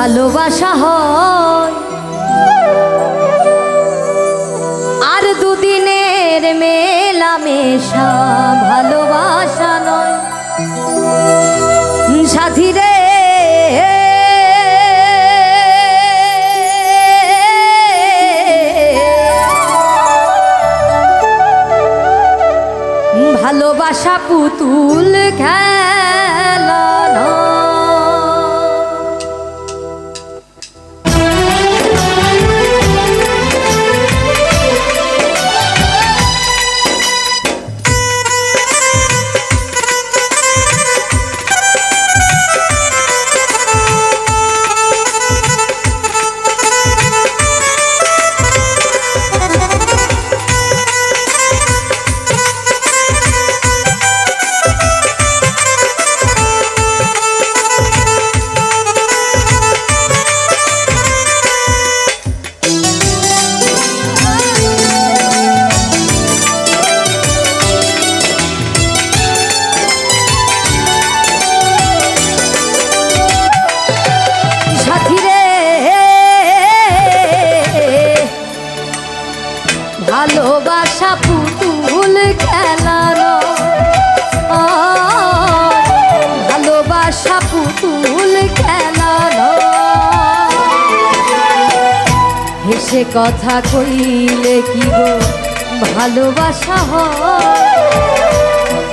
ভালোবাসা হয়। আর দুদিনের মেলামেশা ভালোবাসা নয়। সাথী রে ভালোবাসা পুতুল খেলানো ভালোবাসা পুতুল খেলানো। ভালোবাসা পুতুল খেলানো। হেসে কথা কইলে কি গো ভালোবাসা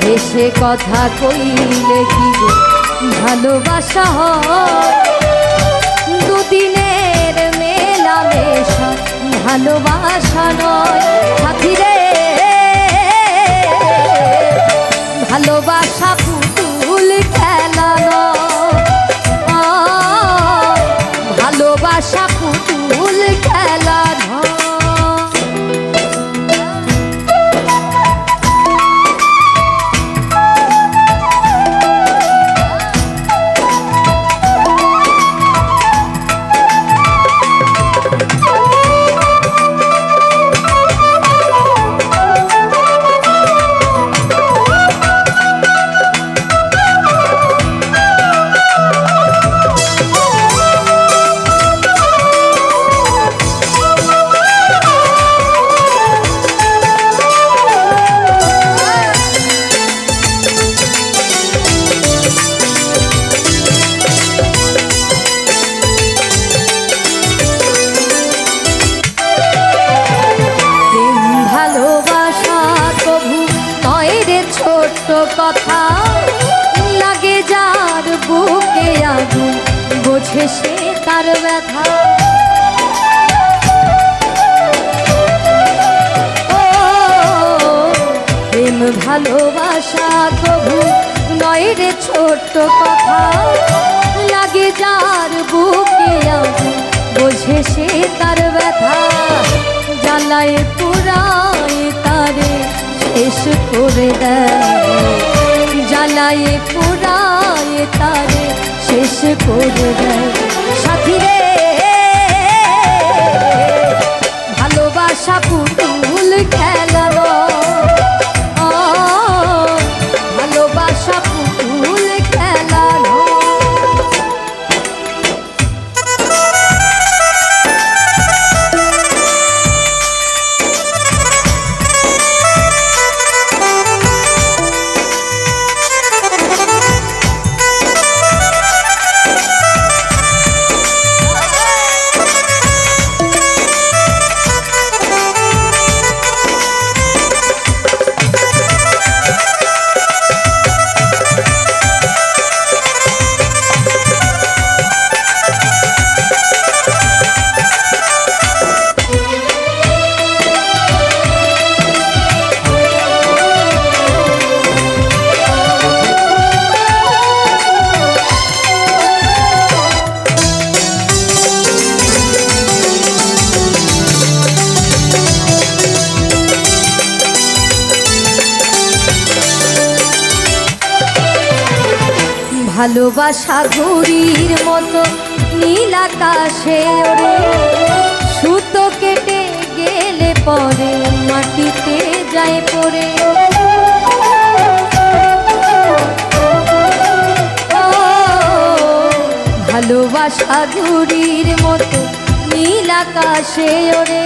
হেসে কথা কইলে কি গো ভালোবাসা হয়? দুদিনের মেলা মেলামেশা ভালোবাসা নয় সাথী বোঝে সে তার ব্যথা। প্রেম ভালোবাসা তবু নয় রে ছোট্ট কথা। লাগে যার বুকে বোঝে সে তার ব্যথা। জ্বালায় পুরায় তারে, শেষ করে দেয়। জ্বালায় পুরায় তারে শেষ করে দেয় সাথী রে ভালোবাসা ঘুরির মতো নীল আকাশে ওরে। সুতো কেটে গেলে পরে মাটিতে যায় পরে। ভালোবাসা ঘুরির মতো নীল আকাশে ওরে।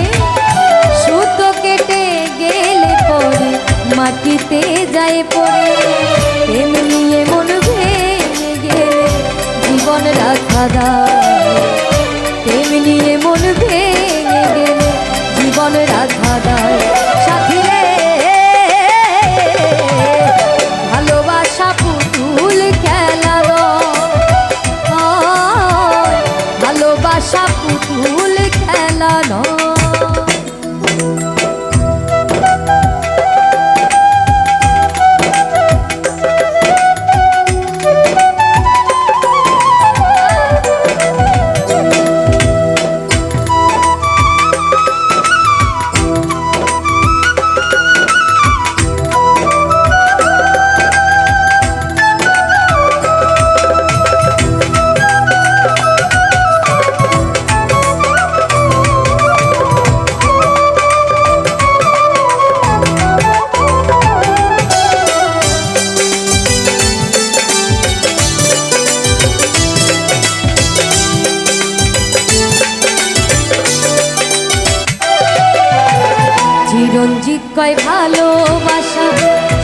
কয় ভালোবাসা,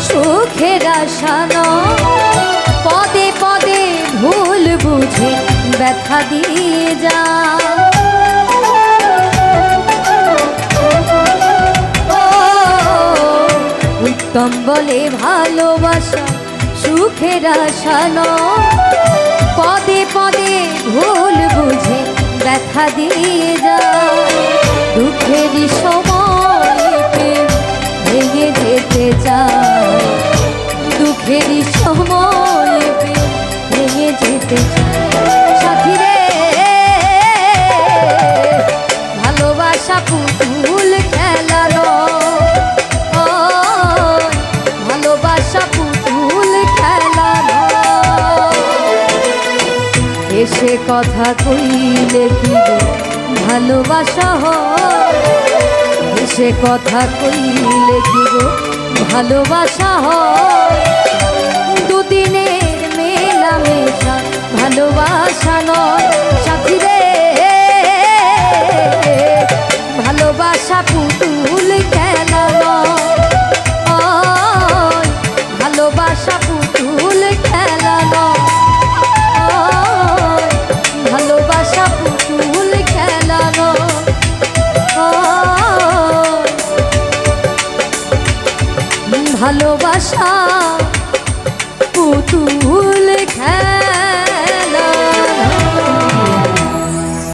সুখের আশা। পদে পদে ভুল বুঝে ব্যথা দিয়ে যা উত্তম বলে ভালোবাসা, সুখের আশা। পদে পদে ভুল বুঝে ব্যথা দিয়ে যা দুঃখেরই সময়কে ভেঙে যেতে চায় দুঃখেরই সময়কে ভেঙে যেতে চায় সাথী রে ভালোবাসা পুতুল ওই, ভালোবাসা পুতুল খেলানো এসে কথা কইলে কি ভালোবাসা হয়। এসে কথা কইলে কি গো? ভালোবাসা হয়। দুদিনের মেলামেশা ভালোবাসা নয়। সাথী ভালোবাসা